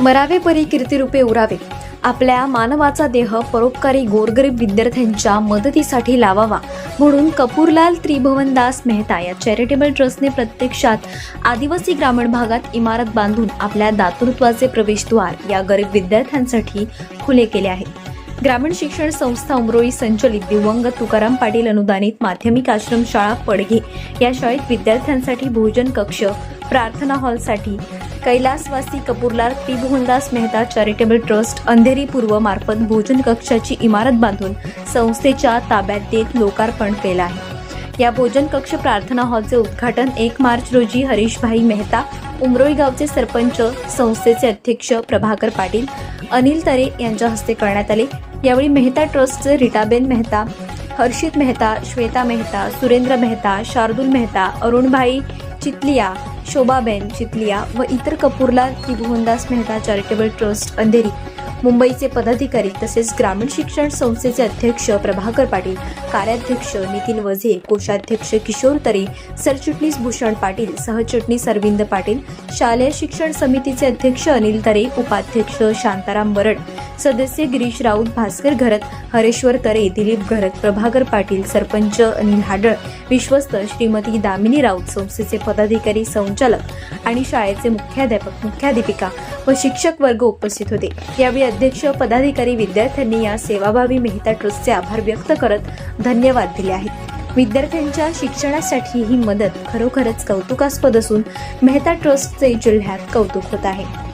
मरावे परी कीर्तिरूपे उरावे. आपल्या मानवाचा देह परोपकारी गोरगरीब विद्यार्थ्यांच्या मदतीसाठी लावावा. म्हणून कपूरलाल त्रिभवनदास मेहता या चॅरिटेबल ट्रस्टने प्रत्यक्षात आदिवासी ग्रामीण भागात इमारत बांधून आपल्या दातृत्वाचे प्रवेशद्वार या गरीब विद्यार्थ्यांसाठी खुले केले आहे. ग्रामीण शिक्षण संस्था उमरोळी संचलित दिवंगत तुकाराम पाटील अनुदानित माध्यमिक आश्रमशाळा पडघे. या शाळेत विद्यार्थ्यांसाठी भोजन कक्ष प्रार्थना हॉलसाठी कैलासवासी कपूरलाल त्रिभुवनदास मेहता चॅरिटेबल ट्रस्ट अंधेरी पूर्व मार्फत भोजन कक्षाची इमारत बांधून संस्थेच्या ताब्यात देत लोकार्पण केलं आहे. या भोजन कक्ष प्रार्थना हॉलचे उद्घाटन एक मार्च रोजी हरीशभाई मेहता उमरोळी गावचे सरपंच संस्थेचे अध्यक्ष प्रभाकर पाटील अनिल तरे यांच्या हस्ते करण्यात आले. यावेळी मेहता ट्रस्टचे रिटाबेन मेहता हर्षित मेहता श्वेता मेहता सुरेंद्र मेहता शार्दुल मेहता अरुणभाई चितलिया शोभाबेन चितलिया व इतर कपूरलाल त्रिभुवनदास मेहता चॅरिटेबल ट्रस्ट अंधेरी. मुंबईचे पदाधिकारी तसेच ग्रामीण शिक्षण संस्थेचे अध्यक्ष प्रभाकर पाटील कार्याध्यक्ष नितीन वझे कोषाध्यक्ष किशोर तरे सरचिटणीस भूषण पाटील सहचिटणीस अरविंद पाटील शालेय शिक्षण समितीचे अध्यक्ष अनिल तरे उपाध्यक्ष शांताराम बरड सदस्य गिरीश राऊत भास्कर घरत हरेश्वर तरे दिलीप घरत प्रभाकर पाटील सरपंच अनिल हाडळ विश्वस्त श्रीमती दामिनी राऊत संस्थेचे पदाधिकारी संचालक आणि शाळेचे मुख्याध्यापक मुख्याध्यापिका व शिक्षक वर्ग उपस्थित होते. यावेळी अध्यक्ष पदाधिकारी विद्यार्थ्यांनी या सेवाभावी मेहता ट्रस्टचे आभार व्यक्त करत धन्यवाद दिले आहेत. विद्यार्थ्यांच्या शिक्षणासाठी ही मदत खरोखरच कौतुकास्पद असून मेहता ट्रस्टचे जिल्ह्यात कौतुक होत आहे.